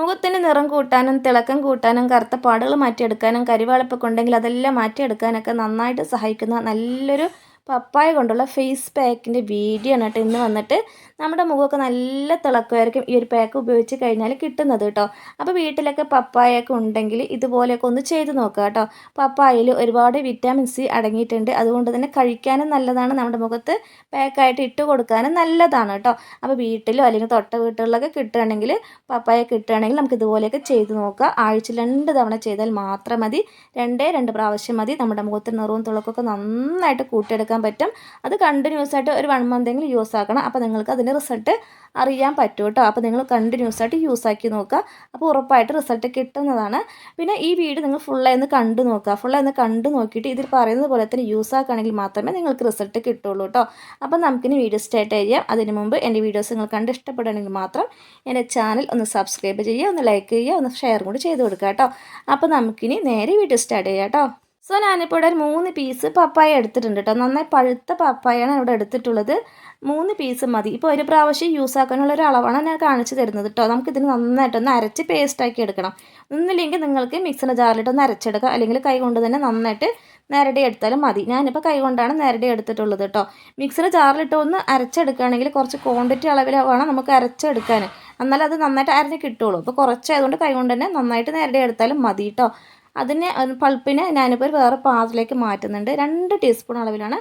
മുഖത്തിന് നിറം കൂട്ടാനും തിളക്കം കൂട്ടാനും കറുത്ത പാടുകൾ മാറ്റിയെടുക്കാനും കരിവാളപ്പൊക്കെ ഉണ്ടെങ്കിൽ അതെല്ലാം മാറ്റിയെടുക്കാനൊക്കെ നന്നായിട്ട് സഹായിക്കുന്ന നല്ലൊരു പപ്പായ കൊണ്ടുള്ള ഫേസ് പാക്കിന്റെ വീഡിയോ ആണ് കേട്ടോ ഇന്ന് വന്നിട്ട്. നമ്മുടെ മുഖമൊക്കെ നല്ല തിളക്കമായിരിക്കും ഈ ഒരു പാക്ക് ഉപയോഗിച്ച് കഴിഞ്ഞാൽ കിട്ടുന്നത് കേട്ടോ. അപ്പോൾ വീട്ടിലൊക്കെ പപ്പായൊക്കെ ഉണ്ടെങ്കിൽ ഇതുപോലെയൊക്കെ ഒന്ന് ചെയ്ത് നോക്കുക കേട്ടോ. പപ്പായയിൽ ഒരുപാട് വിറ്റാമിൻ സി അടങ്ങിയിട്ടുണ്ട്. അതുകൊണ്ട് തന്നെ കഴിക്കാനും നല്ലതാണ്. നമ്മുടെ മുഖത്ത് പാക്കായിട്ട് ഇട്ട് കൊടുക്കാനും നല്ലതാണ് കേട്ടോ. അപ്പോൾ വീട്ടിലോ അല്ലെങ്കിൽ തൊട്ട വീട്ടുകളിലൊക്കെ കിട്ടുകയാണെങ്കിൽ പപ്പായ കിട്ടുകയാണെങ്കിൽ നമുക്ക് ഇതുപോലെയൊക്കെ ചെയ്ത് നോക്കുക. ആഴ്ച രണ്ട് തവണ ചെയ്താൽ മാത്രം മതി. രണ്ടേ രണ്ട് പ്രാവശ്യം മതി. നമ്മുടെ മുഖത്തിന് നിറവും തിളക്കമൊക്കെ നന്നായിട്ട് കൂട്ടിയെടുക്കാൻ പറ്റും. അത് കണ്ടിന്യൂസ് ആയിട്ട് ഒരു വൺ മന്ത് എങ്കിലും യൂസ് ആക്കണം. അപ്പോൾ നിങ്ങൾക്ക് അതിന്റെ റിസൾട്ട് അറിയാൻ പറ്റും കേട്ടോ. അപ്പോൾ നിങ്ങൾ കണ്ടിന്യൂസ് ആയിട്ട് യൂസ് ആക്കി നോക്കുക. അപ്പോൾ ഉറപ്പായിട്ട് റിസൾട്ട് കിട്ടുന്നതാണ്. പിന്നെ ഈ വീഡിയോ നിങ്ങൾ ഫുള്ളായി ഒന്ന് കണ്ടു നോക്കുക. ഫുള്ളായി ഒന്ന് കണ്ടു നോക്കിയിട്ട് ഇതിൽ പറയുന്നത് പോലെ തന്നെ യൂസ് ആക്കുകയാണെങ്കിൽ മാത്രമേ നിങ്ങൾക്ക് റിസൾട്ട് കിട്ടുള്ളൂ കേട്ടോ. അപ്പോൾ നമുക്കിനി വീഡിയോ സ്റ്റാർട്ട് ചെയ്യാം. അതിന് മുമ്പ് എന്റെ വീഡിയോസ് നിങ്ങൾ കണ്ട് ഇഷ്ടപ്പെടുകയാണെങ്കിൽ മാത്രം എന്റെ ചാനൽ ഒന്ന് സബ്സ്ക്രൈബ് ചെയ്യുക ഒന്ന് ലൈക്ക് ചെയ്യുക ഒന്ന് ഷെയർ കൂടി ചെയ്ത് കൊടുക്കുക കേട്ടോ. അപ്പോൾ നമുക്കിനി നേരെ വീഡിയോ സ്റ്റാർട്ട് ചെയ്യാം കേട്ടോ. സോ ഞാനിപ്പോൾ ഇവിടെ ഒരു മൂന്ന് പീസ് പപ്പായ എടുത്തിട്ടുണ്ട് കേട്ടോ നന്നായി പഴുത്ത പപ്പായാണ് ഇവിടെ എടുത്തിട്ടുള്ളത്. മൂന്ന് പീസ് മതി. ഇപ്പോൾ ഒരു പ്രാവശ്യം യൂസ് ആക്കാനുള്ള ഒരു അളവാണ് ഞാൻ കാണിച്ചു തരുന്നത് കേട്ടോ നമുക്കിതിന് നന്നായിട്ടൊന്ന് അരച്ച് പേസ്റ്റാക്കി എടുക്കണം. ഒന്നില്ലെങ്കിൽ നിങ്ങൾക്ക് മിക്സിന്റെ ജാറിലിട്ടൊന്ന് അരച്ചെടുക്കുക അല്ലെങ്കിൽ കൈ കൊണ്ട് തന്നെ നന്നായിട്ട് നേരടി എടുത്താലും മതി. ഞാനിപ്പോൾ കൈ കൊണ്ടാണ് നേരടി എടുത്തിട്ടുള്ളത് കേട്ടോ മിക്സിയുടെ ജാറിലിട്ട് ഒന്ന് അരച്ചെടുക്കുകയാണെങ്കിൽ കുറച്ച് ക്വാണ്ടിറ്റി അളവിൽ വേണം നമുക്ക് അരച്ചെടുക്കാൻ. എന്നാലും അത് നന്നായിട്ട് അരഞ്ഞ് കിട്ടുള്ളൂ അപ്പോൾ കുറച്ചായതുകൊണ്ട് കൈ കൊണ്ട് തന്നെ നന്നായിട്ട് നേരടി എടുത്താലും മതി കേട്ടോ അതിനെ പൾപ്പിനെ ഞാനിപ്പോൾ വേറെ പാത്രത്തിലേക്ക് മാറ്റുന്നുണ്ട്. രണ്ട് ടീസ്പൂൺ അളവിലാണ്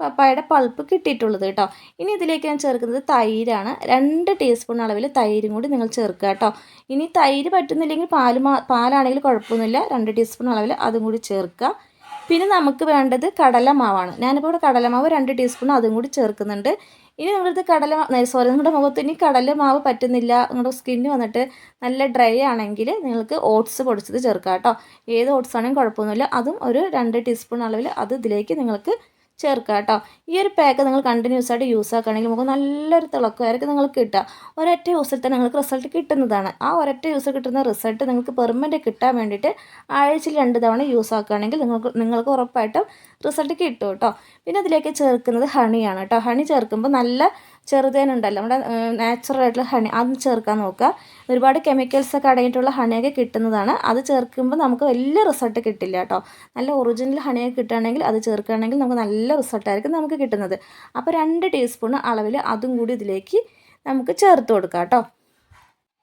പപ്പായയുടെ പൾപ്പ് കിട്ടിയിട്ടുള്ളത് കേട്ടോ. ഇനി ഇതിലേക്ക് ഞാൻ ചേർക്കുന്നത് തൈരാണ്. രണ്ട് ടീസ്പൂൺ അളവിൽ തൈരും കൂടി നിങ്ങൾ ചേർക്കുക കേട്ടോ. ഇനി തൈര് പറ്റുന്നില്ലെങ്കിൽ പാൽ പാലാണെങ്കിൽ കുഴപ്പമൊന്നുമില്ല. രണ്ട് ടീസ്പൂൺ അളവിൽ അതും കൂടി ചേർക്കുക. പിന്നെ നമുക്ക് വേണ്ടത് കടലമാവാണ്. ഞാനിപ്പോൾ ഇവിടെ കടലമാവ് രണ്ട് ടീസ്പൂൺ അതും കൂടി ചേർക്കുന്നുണ്ട്. ഇനി നിങ്ങളടുത്ത് കടല സോറി നിങ്ങളുടെ മുഖത്ത് ഇനി കടലമാവ് പറ്റുന്നില്ല നിങ്ങളുടെ സ്കിന്ന് വന്നിട്ട് നല്ല ഡ്രൈ ആണെങ്കിൽ നിങ്ങൾക്ക് ഓട്സ് പൊടിച്ചത് ചേർക്കാം കേട്ടോ ഏത് ഓട്സ് ആണെങ്കിലും കുഴപ്പമൊന്നുമില്ല. അതും ഒരു രണ്ട് ടീസ്പൂൺ അളവിൽ അത് ഇതിലേക്ക് നിങ്ങൾക്ക് ചേർക്കുക കേട്ടോ. ഈ ഒരു പാക്ക് നിങ്ങൾ കണ്ടിന്യൂസ് ആയിട്ട് യൂസ് ആക്കുകയാണെങ്കിൽ നമുക്ക് നല്ലൊരു തിളക്കമായിരിക്കും നിങ്ങൾക്ക് കിട്ടുക. ഒരൊറ്റ യൂസിൽ തന്നെ നിങ്ങൾക്ക് റിസൾട്ട് കിട്ടുന്നതാണ്. ആ ഒരൊറ്റ യൂസ് കിട്ടുന്ന റിസൾട്ട് നിങ്ങൾക്ക് പെർമനന്റ് കിട്ടാൻ വേണ്ടിയിട്ട് ആഴ്ചയിൽ രണ്ട് തവണ യൂസ് ആക്കുകയാണെങ്കിൽ നിങ്ങൾക്ക് നിങ്ങൾക്ക് ഉറപ്പായിട്ടും റിസൾട്ട് കിട്ടും കേട്ടോ. പിന്നെ അതിലേക്ക് ചേർക്കുന്നത് ഹണിയാണ് കേട്ടോ. ഹണി ചേർക്കുമ്പോൾ നല്ല ചെറുതേനുണ്ടല്ലോ. നമ്മുടെ നാച്ചുറൽ ആയിട്ടുള്ള ഹണി അത് ചേർക്കാൻ നോക്കുക. ഒരുപാട് കെമിക്കൽസ് ഒക്കെ അടങ്ങിയിട്ടുള്ള ഹണിയൊക്കെ കിട്ടുന്നതാണ്. അത് ചേർക്കുമ്പോൾ നമുക്ക് വലിയ റിസൾട്ട് കിട്ടില്ല കേട്ടോ. നല്ല ഒറിജിനൽ ഹണിയൊക്കെ കിട്ടുകയാണെങ്കിൽ അത് ചേർക്കുകയാണെങ്കിൽ നമുക്ക് നല്ല റിസൾട്ടായിരിക്കും നമുക്ക് കിട്ടുന്നത്. അപ്പോൾ രണ്ട് ടീസ്പൂൺ അളവിൽ അതും കൂടി ഇതിലേക്ക് നമുക്ക് ചേർത്ത് കൊടുക്കാം കേട്ടോ.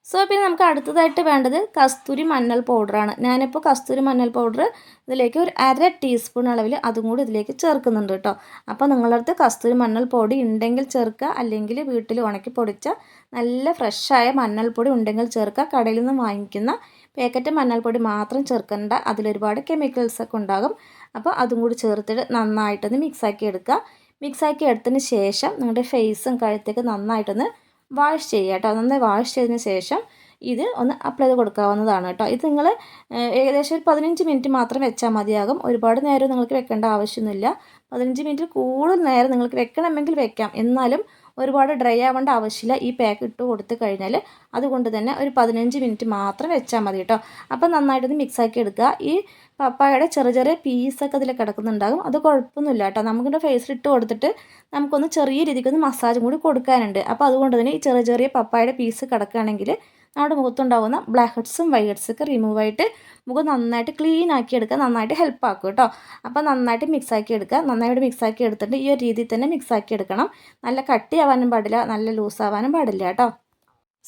സോ പിന്നെ നമുക്ക് അടുത്തതായിട്ട് വേണ്ടത് കസ്തൂരി മഞ്ഞൾ പൗഡറാണ് ഞാനിപ്പോൾ കസ്തൂരി മഞ്ഞൾ പൗഡർ ഇതിലേക്ക് ഒരു അര ടീസ്പൂൺ അളവിൽ അതും കൂടി ഇതിലേക്ക് ചേർക്കുന്നുണ്ട് കേട്ടോ. അപ്പോൾ നിങ്ങളുടെ അടുത്ത് കസ്തൂരി മഞ്ഞൾ പൊടി ഉണ്ടെങ്കിൽ ചേർക്കുക അല്ലെങ്കിൽ വീട്ടിൽ ഉണക്കി പൊടിച്ച നല്ല ഫ്രഷായ മഞ്ഞൾപ്പൊടി ഉണ്ടെങ്കിൽ ചേർക്കുക. കടയിൽ നിന്ന് വാങ്ങിക്കുന്ന പാക്കറ്റ് മഞ്ഞൾപ്പൊടി മാത്രം ചേർക്കേണ്ട അതിലൊരുപാട് കെമിക്കൽസ് ഒക്കെ ഉണ്ടാകും. അപ്പോൾ അതും കൂടി ചേർത്തിട്ട് നന്നായിട്ടൊന്ന് മിക്സാക്കി എടുക്കുക. മിക്സാക്കി എടുത്തതിന് ശേഷം നിങ്ങളുടെ ഫേസും കഴുത്തേക്ക് നന്നായിട്ടൊന്ന് വാഷ് ചെയ്യുക കേട്ടോ. നന്നായി വാഷ് ചെയ്തതിന് ശേഷം ഇത് ഒന്ന് അപ്ലൈ ചെയ്ത് കൊടുക്കാവുന്നതാണ് കേട്ടോ. ഇത് നിങ്ങൾ ഏകദേശം ഒരു പതിനഞ്ച് മിനിറ്റ് മാത്രം വെച്ചാൽ മതിയാകും. ഒരുപാട് നേരം നിങ്ങൾക്ക് വെക്കേണ്ട ആവശ്യമൊന്നുമില്ല. പതിനഞ്ച് മിനിറ്റ് കൂടുതൽ നേരം നിങ്ങൾക്ക് വെക്കണമെങ്കിൽ വെക്കാം. എന്നാലും ഒരുപാട് ഡ്രൈ ആവേണ്ട ആവശ്യമില്ല. ഈ പാക്ക് ഇട്ട് കൊടുത്ത് കഴിഞ്ഞാൽ അതുകൊണ്ട് തന്നെ ഒരു പതിനഞ്ച് മിനിറ്റ് മാത്രം വെച്ചാൽ മതി കേട്ടോ അപ്പം നന്നായിട്ടൊന്ന് മിക്സാക്കി എടുക്കുക. ഈ പപ്പായയുടെ ചെറിയ ചെറിയ പീസൊക്കെ അതിൽ കിടക്കുന്നുണ്ടാകും. അത് കുഴപ്പമൊന്നുമില്ല കേട്ടോ നമുക്കിന്റെ ഫേസിൽ ഇട്ട് കൊടുത്തിട്ട് നമുക്കൊന്ന് ചെറിയ രീതിക്കൊന്ന് മസാജും കൂടി കൊടുക്കാനുണ്ട്. അപ്പോൾ അതുകൊണ്ട് തന്നെ ഈ ചെറിയ ചെറിയ പപ്പായയുടെ പീസ് കിടക്കുകയാണെങ്കിൽ നമ്മുടെ മുഖത്തുണ്ടാകുന്ന ബ്ലാക്ക് ഹെഡ്സും വൈറ്റ് ഹെഡ്സൊക്കെ റിമൂവ് ആയിട്ട് മുഖം നന്നായിട്ട് ക്ലീൻ ആക്കി എടുക്കുക നന്നായിട്ട് ഹെൽപ്പ് ആക്കും കേട്ടോ അപ്പോൾ നന്നായിട്ട് മിക്സ് ആക്കി എടുക്കുക. നന്നായിട്ട് മിക്സ് ആക്കി എടുത്തിട്ട് ഈ ഒരു രീതിയിൽ തന്നെ മിക്സ് ആക്കി എടുക്കണം. നല്ല കട്ടിയാവാനും പാടില്ല. നല്ല ലൂസ് ആവാനും പാടില്ല കേട്ടോ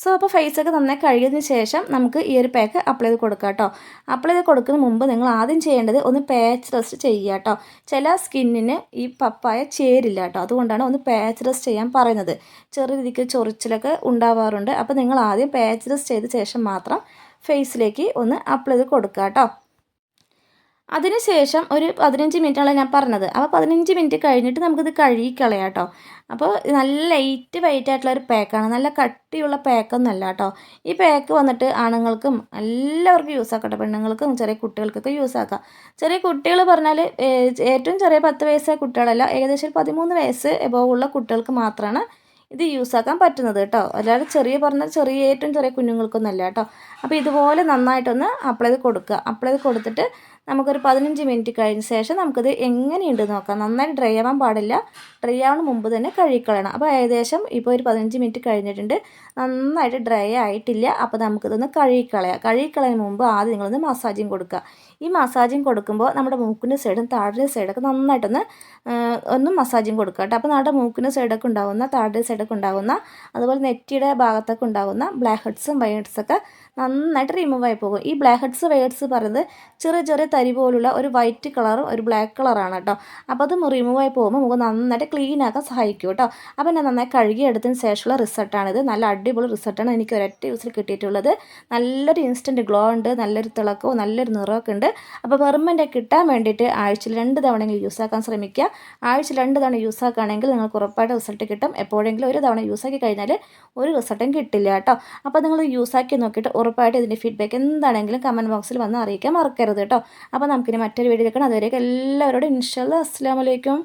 സോ അപ്പോൾ ഫേസൊക്കെ നന്നായി കഴുകിയതിന് ശേഷം നമുക്ക് ഈ ഒരു പാക്ക് അപ്ലൈ ചെയ്ത് കൊടുക്കാം കേട്ടോ അപ്ലൈ ചെയ്ത് കൊടുക്കുന്ന മുമ്പ് നിങ്ങൾ ആദ്യം ചെയ്യേണ്ടത് ഒന്ന് പാച്ച് റെസ്റ്റ് ചെയ്യുക കേട്ടോ ചില സ്കിന്നിന് ഈ പപ്പായ ചേരില്ല കേട്ടോ അതുകൊണ്ടാണ് ഒന്ന് പാച്ച് റെസ്റ്റ് ചെയ്യാൻ പറയുന്നത്. ചെറിയ രീതിക്ക് ചൊറിച്ചിലൊക്കെ ഉണ്ടാവാറുണ്ട്. അപ്പോൾ നിങ്ങൾ ആദ്യം പാച്ച് റെസ്റ്റ് ചെയ്ത ശേഷം മാത്രം ഫേസിലേക്ക് ഒന്ന് അപ്ലൈ ചെയ്ത് കൊടുക്കുക കേട്ടോ അതിനുശേഷം ഒരു പതിനഞ്ച് മിനിറ്റാണ് ഞാൻ പറഞ്ഞത്. അപ്പോൾ പതിനഞ്ച് മിനിറ്റ് കഴിഞ്ഞിട്ട് നമുക്കിത് കഴുകി കളയാം കേട്ടോ അപ്പോൾ നല്ല ലൈറ്റ് വെയിറ്റ് ആയിട്ടുള്ള ഒരു പാക്കാണ് നല്ല കട്ടിയുള്ള പാക്കൊന്നുമല്ല കേട്ടോ ഈ പാക്ക് വന്നിട്ട് ആണുങ്ങൾക്കും എല്ലാവർക്കും യൂസ് ആക്കട്ടെ. പെണ്ണുങ്ങൾക്കും ചെറിയ കുട്ടികൾക്കൊക്കെ യൂസ് ആക്കാം. ചെറിയ കുട്ടികൾ പറഞ്ഞാൽ ഏറ്റവും ചെറിയ പത്ത് വയസ്സായ കുട്ടികളല്ല ഏകദേശം പതിമൂന്ന് വയസ്സ് എബോവ് ഉള്ള കുട്ടികൾക്ക് മാത്രമാണ് ഇത് യൂസ് ആക്കാൻ പറ്റുന്നത് കേട്ടോ അല്ലാതെ ചെറിയ പറഞ്ഞാൽ ചെറിയ ഏറ്റവും ചെറിയ കുഞ്ഞുങ്ങൾക്കൊന്നും അല്ല കേട്ടോ അപ്പോൾ ഇതുപോലെ നന്നായിട്ടൊന്ന് അപ്ലൈ ചെയ്ത് കൊടുക്കുക. അപ്ലൈ ചെയ്ത് കൊടുത്തിട്ട് നമുക്കൊരു പതിനഞ്ച് മിനിറ്റ് കഴിഞ്ഞ ശേഷം നമുക്കിത് എങ്ങനെയുണ്ട് നോക്കാം. നന്നായി ഡ്രൈ ആവാൻ പാടില്ല. ഡ്രൈ ആവുന്ന മുമ്പ് തന്നെ കഴുകിക്കളയണം. അപ്പോൾ ഏകദേശം ഇപ്പോൾ ഒരു പതിനഞ്ച് മിനിറ്റ് കഴിഞ്ഞിട്ടുണ്ട്. നന്നായിട്ട് ഡ്രൈ ആയിട്ടില്ല. അപ്പോൾ നമുക്കിതൊന്ന് കഴുകിക്കളയാം. കഴുകിക്കളയുന്ന മുമ്പ് ആദ്യം നിങ്ങളൊന്ന് മസാജിങ് കൊടുക്കുക. ഈ മസാജിങ് കൊടുക്കുമ്പോൾ നമ്മുടെ മൂക്കിന്റെ സൈഡും താഴെ സൈഡൊക്കെ നന്നായിട്ടൊന്ന് ഒന്ന് മസാജിങ് കൊടുക്കുക കേട്ടോ. അപ്പോൾ നമ്മുടെ മൂക്കിന്റെ സൈഡൊക്കെ ഉണ്ടാകുന്ന താഴെ സൈഡൊക്കെ ഉണ്ടാകുന്ന അതുപോലെ നെറ്റിയുടെ ഭാഗത്തൊക്കെ ഉണ്ടാകുന്ന ബ്ലാക്ക് ഹെഡ്സും വൈ ഹെഡ്സൊക്കെ നന്നായിട്ട് റിമൂവ് ആയി പോകും. ഈ ബ്ലാക്ക് ഹെഡ്സ് വൈ ഹെഡ്സ് പറയുന്നത് ചെറിയ ചെറിയ തരി പോലുള്ള ഒരു വൈറ്റ് കളറും ഒരു ബ്ലാക്ക് കളറാണ് കേട്ടോ അപ്പോൾ അത് ആയി പോകുമ്പോൾ നമുക്ക് നന്നായിട്ട് ക്ലീൻ ആക്കാൻ സഹായിക്കും കേട്ടോ അപ്പോൾ ഞാൻ നന്നായി കഴുകി എടുത്തതിന് ശേഷമുള്ള ഇത്. നല്ല അടിപൊളി റിസൾട്ടാണ് എനിക്ക് ഒരൊറ്റ യൂസിൽ കിട്ടിയിട്ടുള്ളത്. നല്ലൊരു ഇൻസ്റ്റന്റ് ഗ്ലോ ഉണ്ട് നല്ലൊരു തിളക്കവും നല്ലൊരു നിറമൊക്കെ ഉണ്ട്. അപ്പോൾ പെർമനന്റ് കിട്ടാൻ വേണ്ടിയിട്ട് ആഴ്ചയിൽ രണ്ട് തവണയെങ്കിലും യൂസ് ആക്കാൻ ശ്രമിക്കുക. ആഴ്ച രണ്ട് തവണ യൂസ് ആക്കുകയാണെങ്കിൽ നിങ്ങൾക്ക് ഉറപ്പായിട്ട് റിസൾട്ട് കിട്ടും. എപ്പോഴെങ്കിലും ഒരു തവണ യൂസ് ആക്കി കഴിഞ്ഞാൽ ഒരു റിസൾട്ടും കിട്ടില്ല കേട്ടോ അപ്പോൾ നിങ്ങൾ യൂസ് ആക്കി നോക്കിയിട്ട് ഉറപ്പായിട്ട് ഇതിന്റെ ഫീഡ്ബാക്ക് എന്താണെങ്കിലും കമന്റ് ബോക്സിൽ വന്ന് അറിയിക്കാൻ മറക്കരുത് കേട്ടോ അപ്പോൾ നമുക്കിനി മറ്റൊരു വീഡിയോ എടുക്കണം. അതുവരെയൊക്കെ എല്ലാവരോടും ഇൻഷാല്ല അസ്സാം വലൈക്കും